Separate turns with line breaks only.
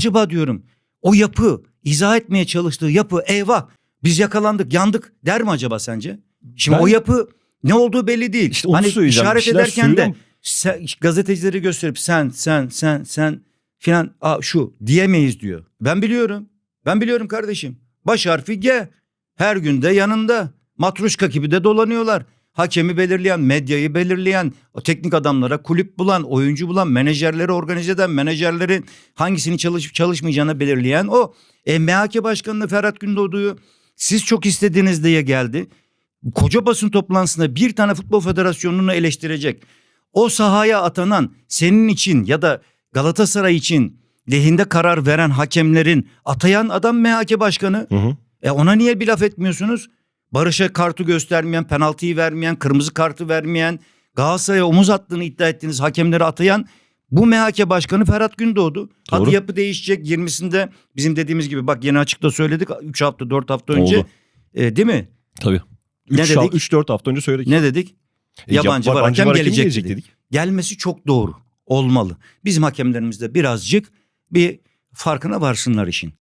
acaba diyorum o yapı izah etmeye çalıştığı yapı eyvah biz yakalandık yandık der mi acaba sence? Şimdi
Ben-
o yapı ne olduğu belli değil.
İşte
hani işaret ederken de sen, gazetecileri gösterip sen sen sen sen filan şu diyemeyiz diyor. Ben biliyorum. Ben biliyorum kardeşim. Baş harfi G. Her günde yanında. Matruşka gibi de dolanıyorlar. Hakemi belirleyen, medyayı belirleyen, o teknik adamlara kulüp bulan, oyuncu bulan, menajerleri organize eden, menajerlerin hangisini çalışıp çalışmayacağını belirleyen o. E, MHK Başkanı'nı Ferhat Gündoğdu'yu siz çok istediğiniz diye geldi. Koca basın toplantısında bir tane futbol federasyonunu eleştirecek. O sahaya atanan senin için ya da Galatasaray için lehinde karar veren hakemlerin atayan adam MHK Başkanı.
Hı hı.
E ona niye bir laf etmiyorsunuz? Barış'a kartı göstermeyen, penaltıyı vermeyen, kırmızı kartı vermeyen, Galatasaray'a omuz attığını iddia ettiğiniz hakemleri atayan bu MHK Başkanı Ferhat Gündoğdu.
Doğru.
yapı değişecek 20'sinde bizim dediğimiz gibi bak yeni açıkta söyledik 3 hafta 4 hafta önce.
Oldu.
E, değil mi?
Tabii.
Ne
3
dedik?
3-4 hafta önce söyledik.
Ne dedik?
E,
Yabancı var, hakem
var,
gelecek dedik. Gelmesi çok doğru olmalı. Bizim hakemlerimiz de birazcık bir farkına varsınlar işin.